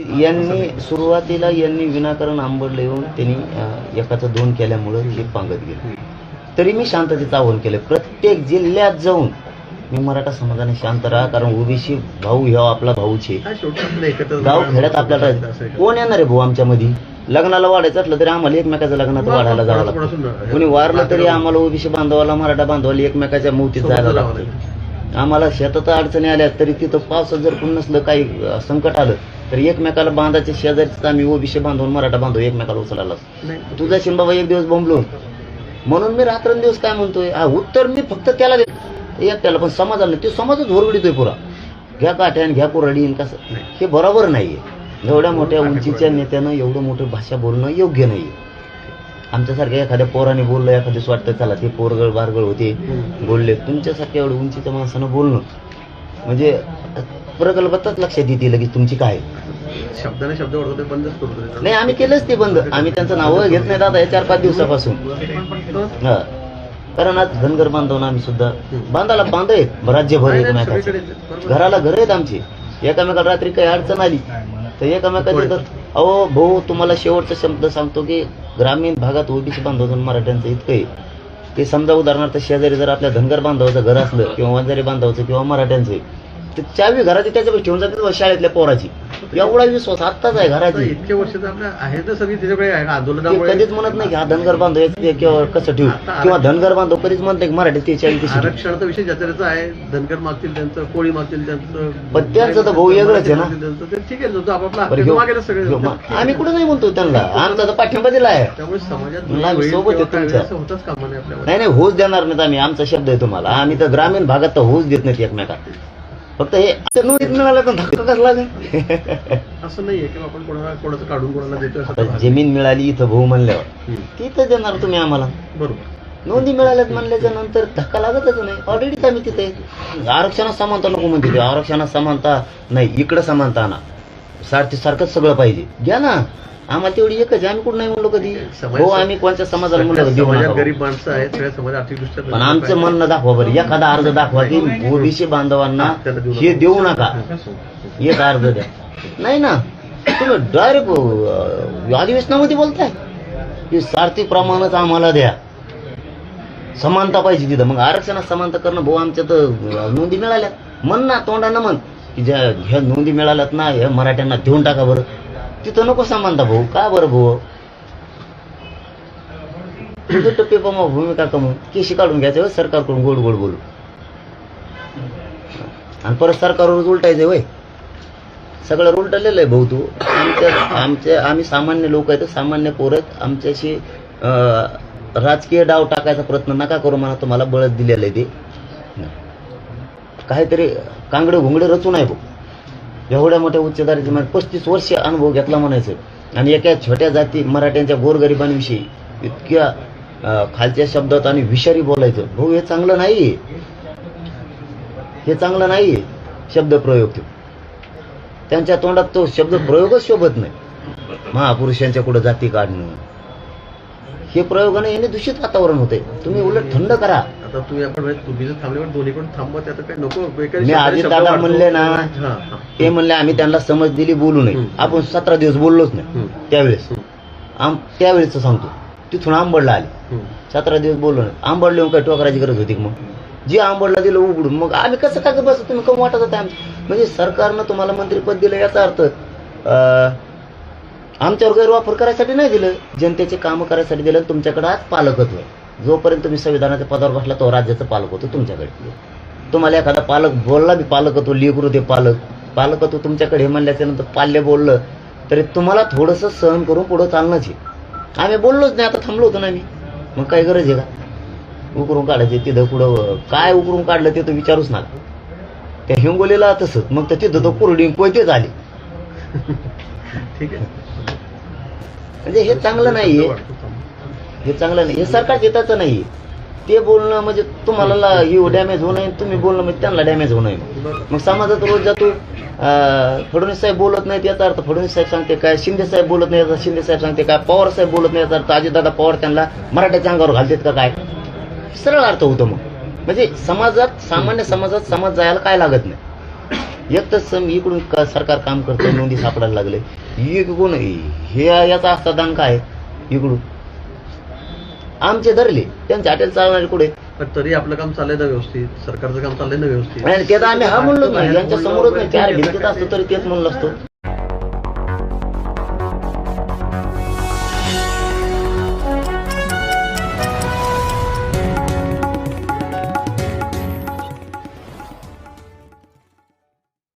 यांनी सुरुवातीला यांनी विनाकारण आंबडलं येऊन त्यांनी एकाचं दोन केल्यामुळं हे पांगत गेले. तरी मी शांततेचं आवाहन केलं. प्रत्येक जिल्ह्यात जाऊन मी मराठा समाजाने शांत राहा कारण ओबीसी भाऊ ह्या आपला भाऊच. गाव खेड्यात आपल्याला. कोण येणार आहे भाऊ आमच्या मध्ये लग्नाला वाढायचं असलं तरी आम्हाला एकमेकाच्या लग्नात वाढायला जावं लागतं. कोणी वारलं तरी आम्हाला ओबीसी बांधवाला मराठा बांधवाला एकमेकाच्या मोतीत जायला लागतं. आम्हाला शेतात अडचणी आल्या तरी तिथं पावसात जर कोण नसलं काही संकट आलं तर एकमेकाला बांधायचे शेजारीच आम्ही ओबीसी बांधून मराठा बांधव एकमेकाला उचलायला. नाही तुझा बाबा एक दिवस बोंबलो म्हणून मी रात्रंदिवस काय म्हणतोय हा, उत्तर मी फक्त त्याला देतो एकट्याला पण समाजाला नाही. तो समाजच होरगडीतोय पुरा घ्या काठ्यान घ्या कुरडी कसं नाही. हे बरोबर नाहीये एवढ्या मोठ्या उंचीच्या नेत्यानं एवढं मोठं भाषा बोलणं योग्य नाहीये आमच्यासारख्या एखाद्या पोराने बोललं एखाद्याच वाटतं चला ते पोरगळ बारगळ होते. बोलले तुमच्यासारख्या एवढं उंचीच्या माणसानं बोलणं म्हणजे प्रकल्पातच लक्षात येते लगेच तुमची काय. शब्दाने शब्द ओळखतो बंदच करतो. नाही आम्ही केलंच ते बंद. आम्ही त्यांचं नावं घेत नाही दादा चार पाच दिवसापासून. हा. कारण आज धनगर बांधवून आम्ही सुद्धा बांधाला बांध आहेत राज्यभर एकमेकाचे. घराला घर आहेत आमची. एकामेकाला रात्री काही अडचण आली तर एकामेकाचे तर अहो भाऊ तुम्हाला शेवटचा शब्द सांगतो की ग्रामीण भागात ओबीसी बांधवातून मराठ्यांचं इतकं आहे. ते समजा उदाहरणार्थ शेजारी जर आपल्या धनगर बांधवाचं घर असलं किंवा वंजारी बांधवाचं किंवा मराठ्यांचं तर चावी घराची त्याच्यापाशी ठेवून जाते शाळेतल्या पोराची. एवढा विश्वास आत्ताच आहे घराची इतके वर्ष तर आपल्या आहेत ना सगळी त्याच्याकडे आहे. ते आंदोलनामुळे कधीच म्हणत नाही की हा धनगर बांधव आहे किंवा कसं ठेवू आता किंवा धनगर बांधव कधीच म्हणत नाही की मराठी ते चावी कशी ठेवू. आरक्षणाचा विषय ज्याचा त्याचा आहे धनगर मागतील त्यांचं कोळी मागतील त्यांचं पण त्यांचं तर भाऊ वेगळंच आहे ना. त्यांचं. ते ठीक आहे जो आपापला बरं, हक्क घेऊ- मागेल सगळे घेऊ. मग आम्ही कुठं नाही म्हणतो त्यांना आमचा तर पाठिंबा दिला आहे त्यामुळे समाजात आम्ही होईल सोबत किंवा आहे काय तुमच्या. असं होतच कामा नाही नाही नाही होच देणार नाहीत आम्ही आमचा शब्द आहे तुम्हाला आम्ही तर ग्रामीण भागात तर होच देत नाहीत एकमेकात फक्त हे आता नोंदीत मिळालं तर धक्का कसला नाही असं नाहीये की आपण कोणाला कोणाचं काढून कोणाला देतोय असं आता तर जमीन मिळाली इथं भाऊ म्हणल्यावर. हम्म. तिथं देणार तुम्ही आम्हाला. बरोबर. नोंदी मिळाल्यात म्हणल्याच्या नंतर धक्का लागतच नाही. ऑलरेडीच आम्ही तिथे आहे. आरक्षणात समानता नको म्हणते ते. आरक्षणात समानता नाही. इकडं समानता आणा. सारखी सारखंच सगळं पाहिजे. घ्या ना. आम्हाला तेवढी एकच. आम्ही कुठं नाही म्हणलो कधी. समाज- हो आम्ही कोणत्या समाजाला म्हणलो सगळ्या देऊ समाजात नका गरीब माणसं आहेत सगळ्या समाज आर्थिकदृष्ट्या पण आमचं म्हणणं दाखवा बरं. एखादा अर्ज दाखवा की ओबीसी बांधवांना हे. देऊ नका. एक अर्ज द्या. नाही ना. तुम्ही डायरेक्ट अधिवेशनामध्ये बोलताय. की सारथी प्रमाणच आम्हाला द्या. समानता पाहिजे तिथं. मग आरक्षणात समानता करणं भाऊ आमच्या तर नोंदी मिळाल्या म्हण ना तोंडानं म्हण. की ज्या ह्या नोंदी मिळाल्यात ना ह्या मराठ्यांना देऊन टाका बरं. तिथं नको समानता भाऊ. का बरं भाऊ? तुझं टप्पे पमा भूमिका कमवून केशी काढून घ्यायचं होय सरकारकडून गोड गोड बोलू आणि परत सरकारवरच उलटायचं वय सगळं उलटलेलं आहे भाऊ तू. आमच्या आमचे आम्ही सामान्य लोक आहेत सामान्य पोरत आमच्याशी राजकीय डाव टाकायचा प्रयत्न नका करू म्हणा. तुम्हाला बळच दिलेलं आहे ते. काहीतरी कांगडे घुंगडे रचून आहे भाऊ. एवढ्या मोठ्या उच्च दाराचे म्हणजे पस्तीस वर्ष अनुभव घेतला म्हणायचं. आणि एका छोट्या जाती मराठ्यांच्या गोरगरिबांविषयी इतक्या खालच्या शब्दात आणि विषारी बोलायचं. भाऊ हे चांगलं नाही हे चांगलं नाही शब्दप्रयोग तो. त्यांच्या तोंडात तो शब्द प्रयोगच शोभत नाही. महापुरुषांच्या कुठं जाती काढणं? हे प्रयोगाने याने दूषित वातावरण होते. तुम्ही उलट थंड करा. आता तुम्ही आपण तुम्ही जर थांबले पण दोन्ही पण थांबवा त्यात काही नको. बेकारी मी आधी दादा. म्हणले ना. ते म्हणले आम्ही त्यांना समज दिली बोलू नये. आपण सतरा दिवस बोललोच नाही. त्यावेळेस. आम त्यावेळेस सांगतो. तिथून आंबडला आले. सतरा दिवस बोललो नाही. आंबडले काय टोकराची गरज होती मग? जे आंबडला दिलं उघडून. मग आम्ही कसं काय बस? तुम्ही कम वाटत होता म्हणजे सरकारनं तुम्हाला मंत्रीपद दिलं याचा अर्थ आमच्यावर गैरवापर करायसाठी नाही दिलं. जनतेचे कामं करायसाठी दिलं. तुमच्याकडे आज पालकत्व आहे जोपर्यंत तुम्ही संविधानाच्या पदावर बसला तो राज्याचं पालक होतो तुमच्याकडे. तुम्हाला एखादा पालक बोलला बी पालकत्व लेकरू दे पालक. पालकत्व तुमच्याकडे हे म्हणल्याच्या नंतर पाल्य बोललं तरी तुम्हाला थोडंसं सहन करून पुढं चालणंच आहे. आम्ही बोललोच नाही आता थांबलो होतो ना आम्ही. मग काय गरज आहे का? उकरून काढायचे तिथं पुढं काय उकरून काढलं ते तर विचारूच नका. त्या हिंगोलीला तसंच मग तर तिथं तो कोरडी कोयतेच झाली ठीक आहे. म्हणजे हे चांगलं थांबवा. हे चांगलं नाही. हे सरकार हिताचं नाही ते बोलणं म्हणजे तुम्हाला ला- डॅमेज होऊ नये तुम्ही बोलणं म्हणजे त्यांना डॅमेज होऊ नये. मग समाजात रोज जातो. फडणवीस साहेब बोलत नाहीत याचा अर्थ फडणवीस साहेब सांगते काय शिंदे साहेब बोलत नाही याचा शिंदे साहेब सांगते काय पवार साहेब बोलत नाही याचा अर्थ अजितदादा पवार त्यांना मराठ्याच्या अंगावर घालतात का काय? सरळ अर्थ होतो मग. म्हणजे समाजात सामान्य समाजात समाज जायला काय लागत नाही. एक तर सम इकडून सरकार काम करतं नोंदी सापडायला लागले. इकडून हे याचा असता दान काय? इकडून. आमचे धरले. त्यांचे हॉटेल चालणारे कुठे? पण तरी आपलं काम चाललंय ना व्यवस्थित. सरकारचं काम चाललंय ना व्यवस्थित. आणि ते तर आम्ही हा म्हणलो नाही यांच्या समोरच नाही. चार भिंतीत असतो तरी तेच म्हणलं असतो.